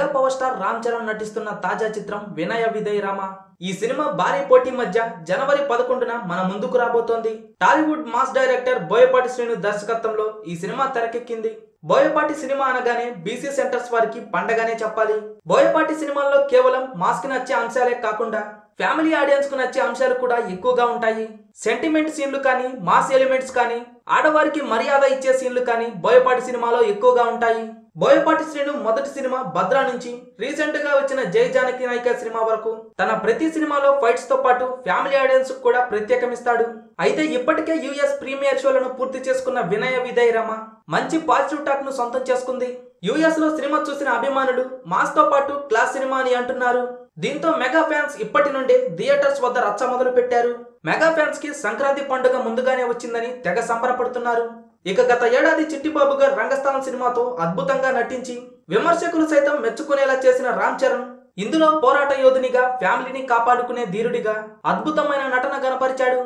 Mega power star Ram Charan నటిస్తున్న తాజా చిత్రం వినయ విదయ రామ. ఈ సినిమా భారీ పోటీ మధ్య జనవరి పదకొండున మన ముందుకు రాబోతోంది. Tollywood mass director Boyapati Srinu దర్శకత్వంలో ఈ సినిమా తెరకెక్కింది. బోయపాటి సినిమా అనగానే బీసీ సెంటర్స్ వారికి పండగానే చెప్పాలి. బోయపాటి సినిమాల్లో కేవలం మాస్కి నచ్చే అంశాలే కాకుండా ఫ్యామిలీ ఆడియన్స్కు నచ్చే అంశాలు కూడా ఎక్కువగా ఉంటాయి. సెంటిమెంట్ సీన్లు కానీ మాస్ ఎలిమెంట్స్ కానీ ఆడవారికి మర్యాద ఇచ్చే సీన్లు కానీ బోయపాటి సినిమాలో ఎక్కువగా ఉంటాయి. బోయపాటి శ్రీను మొదటి సినిమా భద్రా నుంచి రీసెంట్గా వచ్చిన జై జానకి నాయక సినిమా వరకు తన ప్రతి సినిమాలో ఫైట్స్తో పాటు ఫ్యామిలీ ఆడియన్స్కు కూడా ప్రత్యేకమిస్తాడు. అయితే ఇప్పటికే యుఎస్ ప్రీమియర్ షోలను పూర్తి చేసుకున్న వినయ విదయ రమ మంచి పాజిటివ్ టాక్ను సొంతం చేసుకుంది. యుఎస్లో సినిమా చూసిన అభిమానులు మాస్తో పాటు క్లాస్ సినిమా అని అంటున్నారు. దీంతో మెగా ఫ్యాన్స్ ఇప్పటి నుండే థియేటర్స్ వద్ద రచ్చ మొదలు పెట్టారు మెగా ఫ్యాన్స్కి సంక్రాంతి పండుగ ముందుగానే వచ్చిందని తెగ సంబరపడుతున్నారు. ఇక గత ఏడాది చిట్టిబాబు గారు రంగస్థానం సినిమాతో అద్భుతంగా నటించి విమర్శకులు సైతం మెచ్చుకునేలా చేసిన రామ్ చరణ్ ఇందులో పోరాట యోధునిగా ఫ్యామిలీని కాపాడుకునే ధీరుడిగా అద్భుతమైన నటన గనపరిచాడు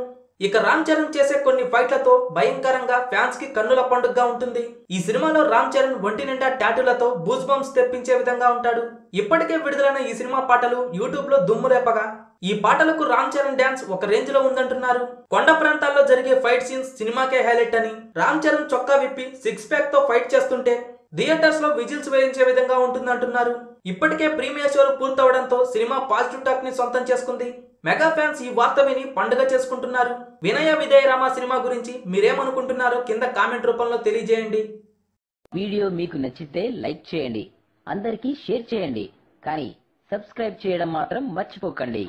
ఇక రామ్ చరణ్ చేసే కొన్ని ఫైట్లతో భయంకరంగా ఫ్యాన్స్కి కన్నుల పండుగగా ఉంటుంది. ఈ సినిమాలో రామ్ చరణ్ ఒంటి నిండా టాటూలతో బూజ్ బంప్స్ తెప్పించే విధంగా ఉంటాడు. ఇప్పటికే విడుదలైన ఈ సినిమా పాటలు యూట్యూబ్లో దుమ్ము రేపగా ఈ పాటలకు రామ్ చరణ్ డ్యాన్స్ ఒక రేంజ్లో ఉందంటున్నారు. కొండ ప్రాంతాల్లో జరిగే ఫైట్ సీన్స్ సినిమాకే హైలైట్ అని. రామ్ చరణ్ చొక్కా విప్పి సిక్స్ ప్యాక్తో ఫైట్ చేస్తుంటే థియేటర్స్లో విజిల్స్ వేయించే విధంగా ఉంటుందంటున్నారు. ఇప్పటికే ప్రీమియర్ షోలు పూర్తవడంతో సినిమా పాజిటివ్ టాక్ని సొంతం చేసుకుంది. మెగా ఫ్యాన్స్ ఈ వార్త విని పండుగ చేసుకుంటున్నారు. వినయ విదయ రామ సినిమా గురించి మీరేమనుకుంటున్నారో కింద కామెంట్ రూపంలో తెలియజేయండి. వీడియో మీకు నచ్చితే లైక్ చేయండి. అందరికీ షేర్ చేయండి. కానీ సబ్స్క్రైబ్ చేయడం మాత్రం మర్చిపోకండి.